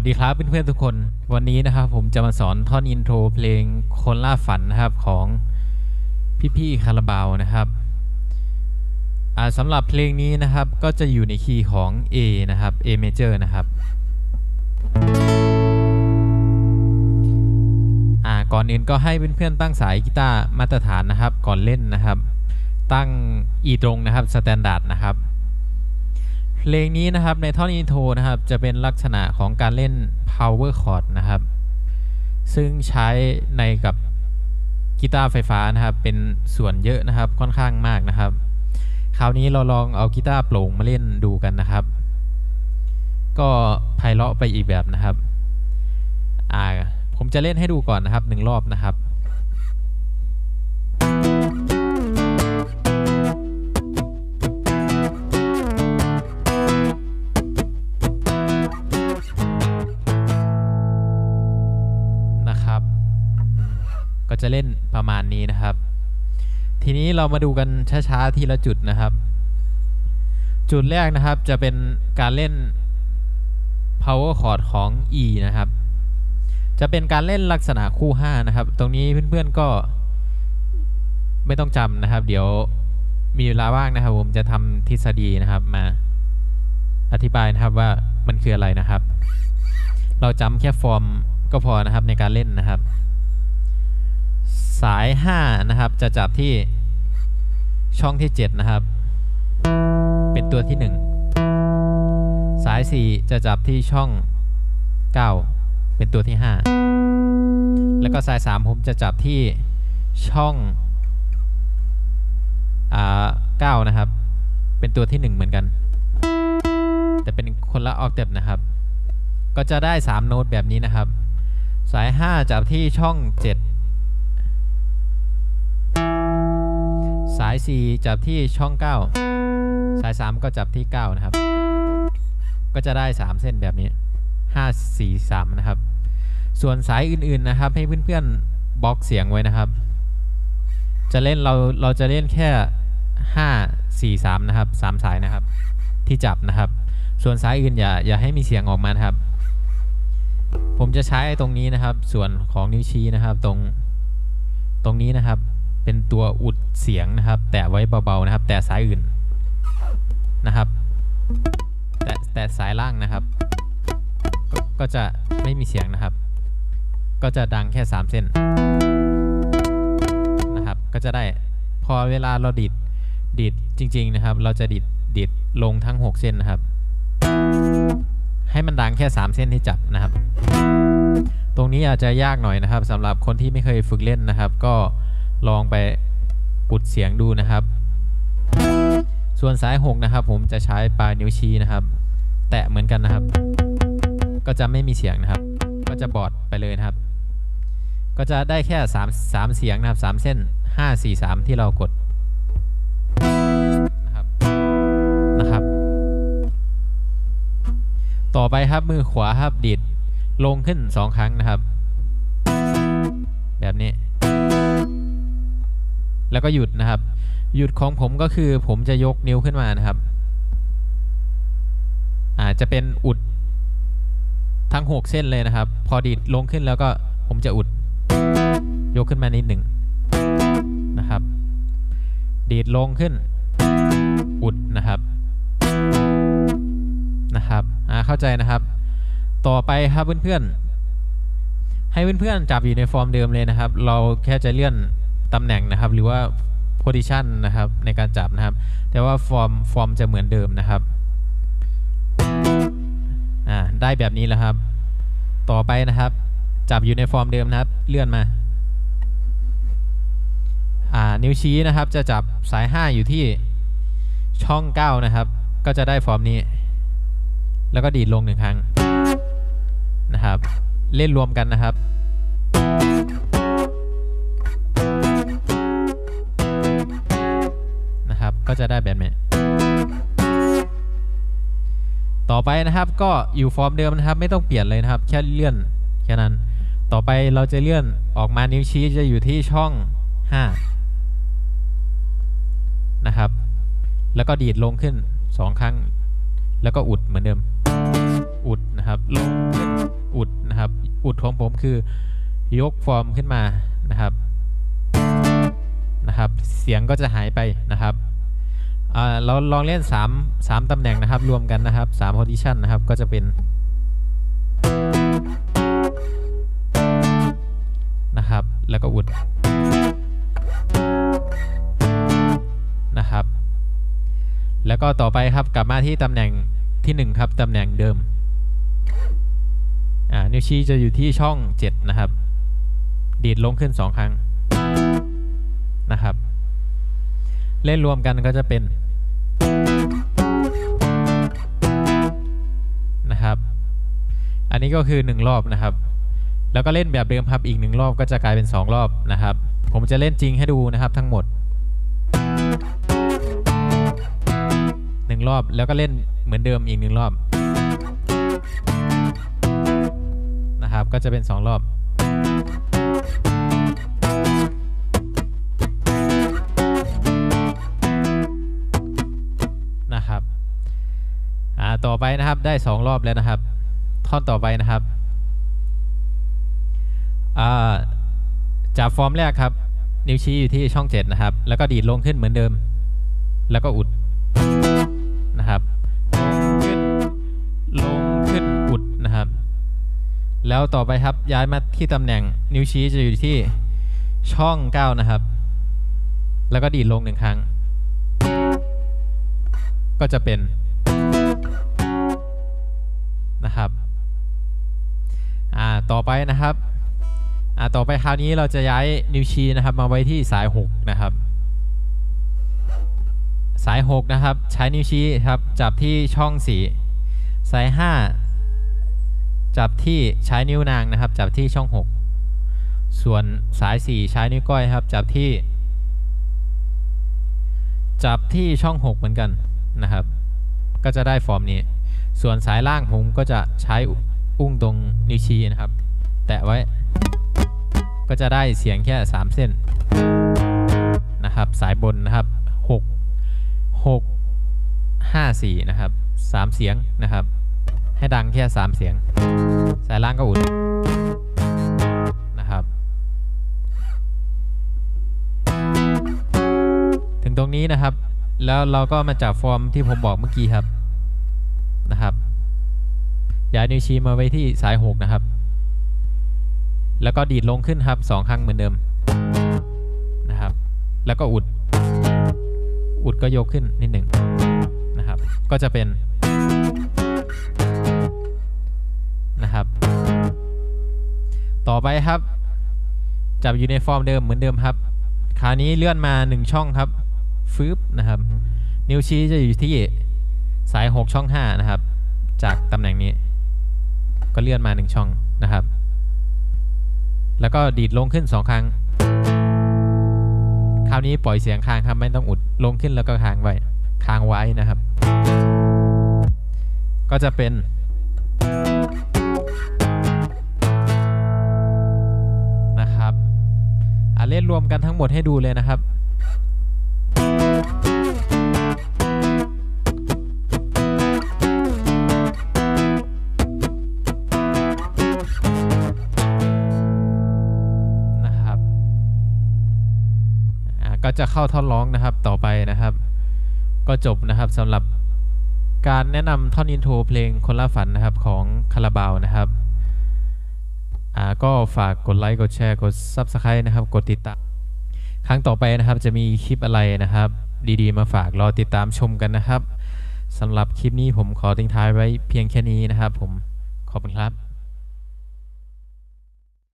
วัสดีครับเพื่อนๆทุกคน วันนี้นะครับผมจะมาสอนท่อนอินโทรเพลงคนล่าฝันนะครับของพี่ๆคาราบาวนะครับสำหรับเพลงนี้นะครับก็จะอยู่ในคีย์ของ A นะครับ A major นะครับก่อนอื่นก็ให้เพื่อนๆตั้งสายกีตาร์มาตรฐานนะครับ ก่อนเล่นนะครับ ตั้ง E ตรงนะครับสแตนดาร์ดนะครับ เพลงนี้นะครับในท่อนอินโทรนะครับจะเป็นลักษณะของการเล่น power chord นะครับ ซึ่งใช้ในกับกีตาร์ไฟฟ้านะครับ เป็นส่วนเยอะนะครับค่อนข้างมากนะครับ คราวนี้เราลองเอากีตาร์โปร่งมาเล่นดูกันนะครับ ก็ไพเราะไปอีกแบบนะครับ อ่าผมจะเล่นให้ดูก่อนนะครับหนึ่งรอบนะครับนะครับ จะเล่นประมาณนี้นะครับ ทีนี้เรามาดูกันช้าๆทีละจุดนะครับ จุดแรกนะครับจะเป็นการเล่น power chord ของ E นะครับ จะเป็นการเล่นลักษณะคู่ 5 นะครับ ตรงนี้เพื่อนๆก็ไม่ต้องจำนะครับ เดี๋ยวมีเวลาว่างนะครับ ผมจะทำทฤษฎีนะครับมาอธิบายนะครับว่ามันคืออะไรนะครับ เราจำแค่ฟอร์มก็พอนะครับในการเล่นนะครับ สาย 5 นะครับ จะจับที่ช่องที่ 7 นะครับ เป็นตัวที่ 1 สาย 4 จะจับที่ช่อง 9 เป็นตัวที่ 5 แล้วก็สาย 3 ผมจะจับที่ช่องอ่า9นะครับ เป็นตัวที่ 1 เหมือนกัน แต่เป็นคนละออกเต็ปนะครับ ก็จะได้ 3 โน้ตแบบนี้นะครับ สาย 5 จับที่ช่อง 7าย 4 จับที่ช่อง 9 สาย 3 ก็จับที่ 9 นะครับ ก็จะได้ 3 เส้นแบบนี้ 5 4 3 นะครับ ส่วนสายอื่นๆนะครับ ให้เพื่อนๆบล็อกเสียงไว้นะครับ จะเล่นเราเราจะเล่นแค่ 5 4 3 นะครับ 3 สายนะครับ ที่จับนะครับ ส่วนสายอื่นอย่าอย่าให้มีเสียงออกมานะครับ ผมจะใช้ตรงนี้นะครับ ส่วนของนิ้วชี้นะครับตรงตรงนี้นะครับ เป็นตัวอุดเสียงนะครับ แตะไว้เบาๆนะครับ แต่สายอื่นนะครับ แต่แต่สายล่างนะครับกก็จะไม่มีเสียงนะครับ ก็จะดังแค่ 3 เส้นนะครับ ก็จะได้พอเวลาเราดิดดิดจริง ๆนะครับ เราจะดิดดิดลงทั้ง 6 เส้นนะครับ ให้มันดังแค่ 3 เส้นที่จับนะครับ ตรงนี้อาจจะยากหน่อยนะครับสำหรับคนที่ไม่เคยฝึกเล่นนะครับ ก็ ลองไปปุดเสียงดูนะครับ ส่วนสาย 6 นะครับ ผมจะใช้ปลายนิ้วชี้นะครับ แตะเหมือนกันนะครับ ก็จะไม่มีเสียงนะครับ ก็จะบอดไปเลยนะครับ ก็จะได้แค่ 3 3 เสียงนะครับ 3 เส้น 5 4 3 ที่เรากดนะครับนะครับ ต่อไปครับมือขวาครับดีดลงขึ้น 2 ครั้งนะครับ แบบนี้ แล้วก็หยุดนะครับ หยุดของผมก็คือผมจะยกนิ้วขึ้นมานะครับอาจจะเป็นอุดทั้ง 6 เส้นเลยนะครับ พอดีดลงขึ้นแล้วก็ผมจะอุด ยกขึ้นมานิดหนึ่งนะครับ ดีดลงขึ้น อุดนะครับนะครับอ่าเข้าใจนะครับ ต่อไปครับเพื่อนๆให้เพื่อนๆจับอยู่ในฟอร์มเดิมเลยนะครับ เราแค่จะเลื่อน ตำแหน่งนะครับ หรือว่า position นะครับในการจับนะครับ แต่ว่าฟอร์มฟอร์มจะเหมือนเดิมนะครับอ่าได้แบบนี้แล้วครับ ต่อไปนะครับ จับอยู่ในฟอร์มเดิมนะครับ เลื่อนมาอ่านิ้วชี้นะครับ จะจับสาย 5 อยู่ที่ช่อง 9 นะครับ ก็จะได้ฟอร์มนี้ แล้วก็ดีดลงหนึ่งครั้งนะครับ เล่นรวมกันนะครับ ก็จะได้แบบนี้ ต่อไปนะครับก็อยู่ฟอร์มเดิมนะครับ ไม่ต้องเปลี่ยนเลยนะครับ แค่เลื่อนแค่นั้น ต่อไปเราจะเลื่อนออกมานิ้วชี้จะอยู่ที่ช่อง 5 นะครับ แล้วก็ดีดลงขึ้น 2 ครั้ง แล้วก็อุดเหมือนเดิม อุดนะครับลงขึ้นอุดของผมคือยกฟอร์มขึ้นมานะครับนะครับ เสียงก็จะหายไปนะครับ อ่าเราลองเล่น3 3ตำแหน่งนะครับ รวมกันนะครับ3 position นะครับก็จะเป็นนะครับ แล้วก็อุดนะครับ แล้วก็ต่อไปครับกลับมาที่ตำแหน่งที่1ครับตำแหน่งเดิมอ่านิ้วชี้จะอยู่ที่ช่อง 7 นะครับ ดีดลงขึ้น 2 ครั้งนะครับ เล่นรวมกันก็จะเป็นนะครับ อันนี้ก็คือ 1 รอบนะครับ แล้วก็เล่นแบบเดิมครับอีก 1 รอบก็จะกลายเป็น 2 รอบนะครับ ผมจะเล่นจริงให้ดูนะครับทั้งหมด 1 รอบแล้วก็เล่นเหมือนเดิมอีก 1 รอบนะครับก็จะเป็น 2 รอบนะครับ ต่อไปนะครับได้ 2 รอบแล้วนะครับ ท่อนต่อไปนะครับจากฟอร์มแรกครับ นิ้วชี้อยู่ที่ช่อง 7 นะครับ แล้วก็ดีดลงขึ้นเหมือนเดิม แล้วก็อุดนะครับลงขึ้นลงขึ้นอุดนะครับ แล้วต่อไปครับย้ายมาที่ตำแหน่ง นิ้วชี้จะอยู่ที่ช่อง 9 นะครับ แล้วก็ดีดลงหนึ่งครั้ง ก็จะเป็น ต่อไปนะครับอ่าต่อไปคราวนี้เราจะย้ายนิ้วชี้นะครับ มาไว้ที่สาย 6 นะครับ สาย 6 นะครับ ใช้นิ้วชี้ครับจับที่ช่อง4สาย 5 จับที่ใช้นิ้วนางนะครับ จับที่ช่อง 6 ส่วนสาย 4 ใช้นิ้วก้อยครับ จับที่ จับที่ช่อง 6 เหมือนกันนะครับ ก็จะได้ฟอร์มนี้ ส่วนสายล่างผมก็จะใช้ อุ้งตรงนิ้วชี้นะครับ แตะไว้ ก็จะได้เสียงแค่ 3 เส้นนะครับ สายบนนะครับ 6 6 5 4 นะครับ 3 เสียงนะครับ ให้ดังแค่ 3 เสียง สายล่างก็อุดนะครับ ถึงตรงนี้นะครับ แล้วเราก็มาจากฟอร์มที่ผมบอกเมื่อกี้ครับนะครับ ย้ายนิ้วชี้มาไว้ที่สาย6นะครับ แล้วก็ดีดลงขึ้นครับ2ครั้งเหมือนเดิมนะครับ แล้วก็อุด อุดก็ยกขึ้นนิดหนึ่งนะครับ ก็จะเป็นนะครับ ต่อไปครับ จับอยู่ในฟอร์มเดิมเหมือนเดิมครับคราวนี้เลื่อนมา 1 ช่องครับฟืบนะครับ นิ้วชี้จะอยู่ที่สาย 6 ช่อง 5 นะครับ จากตำแหน่งนี้ ก็เลื่อนมา 1 ช่องนะครับ แล้วก็ดีดลงขึ้น 2 ครั้ง คราวนี้ปล่อยเสียงค้างครับไม่ต้องอุดลงขึ้นแล้วก็ค้างไว้ค้างไว้นะครับ ก็จะเป็น นะครับอะเล่นรวมกันทั้งหมดให้ดูเลยนะครับนะครับ ก็จะเข้าท่อนร้องนะครับต่อไปนะครับ ก็จบนะครับสำหรับการแนะนำท่อนอินโทรเพลงคนละฝันนะครับของคาราบาวนะครับอ่าก็ฝากกดไลค์กดแชร์กด Subscribe นะครับ กดติดตาม ครั้งต่อไปนะครับจะมีคลิปอะไรนะครับ ดีๆ มาฝากรอติดตามชมกันนะครับสำหรับคลิปนี้ผมขอทิ้งท้ายไว้เพียงแค่นี้นะครับ ผมขอบคุณครับ